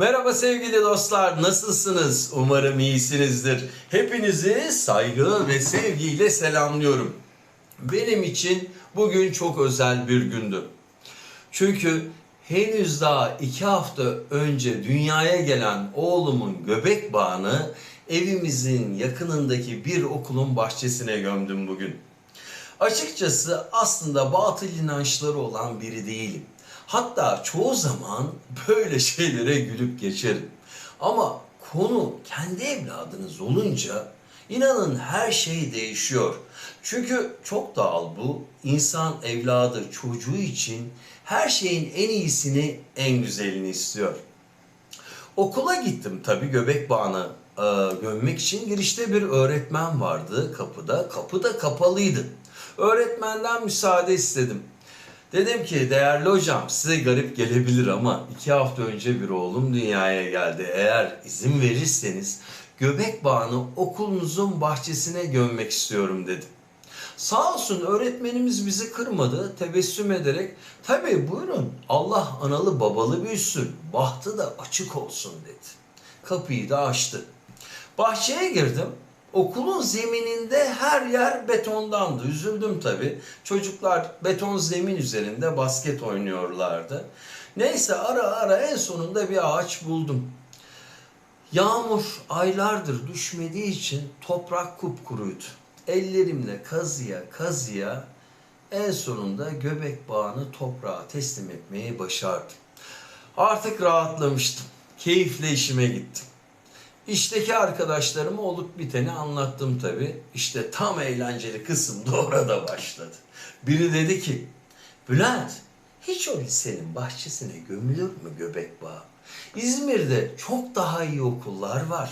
Merhaba sevgili dostlar, nasılsınız? Umarım iyisinizdir. Hepinizi saygı ve sevgiyle selamlıyorum. Benim için bugün çok özel bir gündü. Çünkü henüz daha iki hafta önce dünyaya gelen oğlumun göbek bağını evimizin yakınındaki bir okulun bahçesine gömdüm bugün. Açıkçası aslında batıl inançları olan biri değilim. Hatta çoğu zaman böyle şeylere gülüp geçerim. Ama konu kendi evladınız olunca inanın her şey değişiyor. Çünkü çok doğal bu. İnsan evladı çocuğu için her şeyin en iyisini, en güzelini istiyor. Okula gittim tabii göbek bağını e, gömmek için. Girişte bir öğretmen vardı kapıda. Kapı da kapalıydı. Öğretmenden müsaade istedim. Dedim ki değerli hocam size garip gelebilir ama iki hafta önce bir oğlum dünyaya geldi. Eğer izin verirseniz göbek bağını okulunuzun bahçesine gömmek istiyorum dedim. Sağ olsun öğretmenimiz bizi kırmadı. Tebessüm ederek tabii buyurun Allah analı babalı büyüsün. Bahtı da açık olsun dedi. Kapıyı da açtı. Bahçeye girdim. Okulun zemininde her yer betondandı. Üzüldüm tabii. Çocuklar beton zemin üzerinde basket oynuyorlardı. Neyse ara ara en sonunda bir ağaç buldum. Yağmur aylardır düşmediği için toprak kupkuruydu. Ellerimle kazıya kazıya en sonunda göbek bağını toprağa teslim etmeyi başardım. Artık rahatlamıştım. Keyifle işime gittim. İşteki arkadaşlarıma olup biteni anlattım tabi. İşte tam eğlenceli kısım da orada başladı. Biri dedi ki, Bülent hiç o lisenin bahçesine gömülür mü göbek bağı? İzmir'de çok daha iyi okullar var.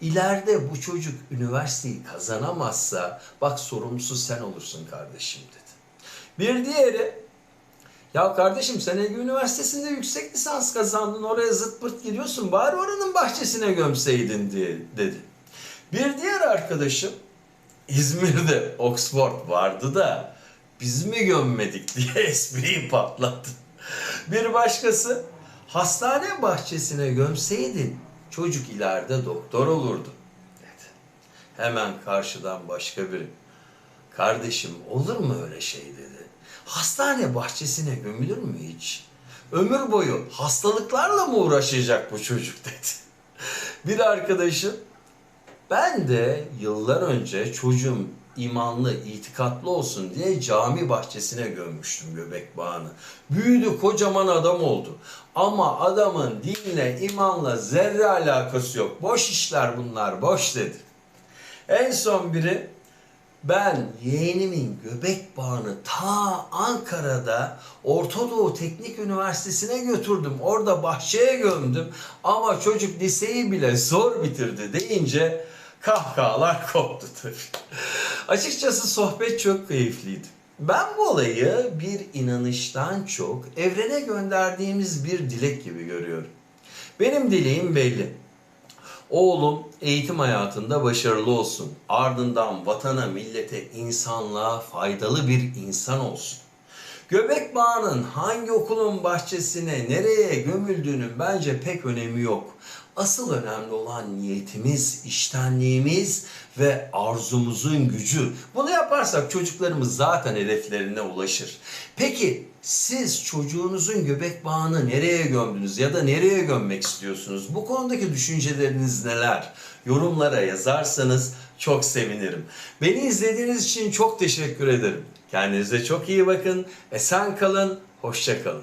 İleride bu çocuk üniversiteyi kazanamazsa bak sorumlusu sen olursun kardeşim dedi. Bir diğeri ya kardeşim sen Ege Üniversitesi'nde yüksek lisans kazandın oraya zıt pırt gidiyorsun bari oranın bahçesine gömseydin diye dedi. Bir diğer arkadaşım İzmir'de Oxford vardı da biz mi gömmedik diye espriyi patlattı. Bir başkası hastane bahçesine gömseydin çocuk ileride doktor olurdu dedi. Hemen karşıdan başka biri kardeşim olur mu öyle şey dedi. Hastane bahçesine gömülür mü hiç? Ömür boyu hastalıklarla mı uğraşacak bu çocuk dedi. Bir arkadaşım ben de yıllar önce çocuğum imanlı, itikatlı olsun diye cami bahçesine gömmüştüm göbek bağını. Büyüdü, kocaman adam oldu. Ama adamın dinle, imanla zerre alakası yok. Boş işler bunlar, boş dedi. En son biri ben yeğenimin göbek bağını ta Ankara'da Orta Doğu Teknik Üniversitesi'ne götürdüm. Orada bahçeye gömdüm. Ama çocuk liseyi bile zor bitirdi deyince kahkahalar koptu tabii. Açıkçası sohbet çok keyifliydi. Ben bu olayı bir inanıştan çok evrene gönderdiğimiz bir dilek gibi görüyorum. Benim dileğim belli. Oğlum eğitim hayatında başarılı olsun. Ardından vatana, millete, insanlığa faydalı bir insan olsun. Göbek bağının hangi okulun bahçesine, nereye gömüldüğünün bence pek önemi yok. Asıl önemli olan niyetimiz, iştenliğimiz ve arzumuzun gücü. Bunu yaparsak çocuklarımız zaten hedeflerine ulaşır. Peki siz çocuğunuzun göbek bağını nereye gömdünüz ya da nereye gömmek istiyorsunuz? Bu konudaki düşünceleriniz neler? Yorumlara yazarsanız çok sevinirim. Beni izlediğiniz için çok teşekkür ederim. Kendinize çok iyi bakın. Esen kalın, hoşça kalın.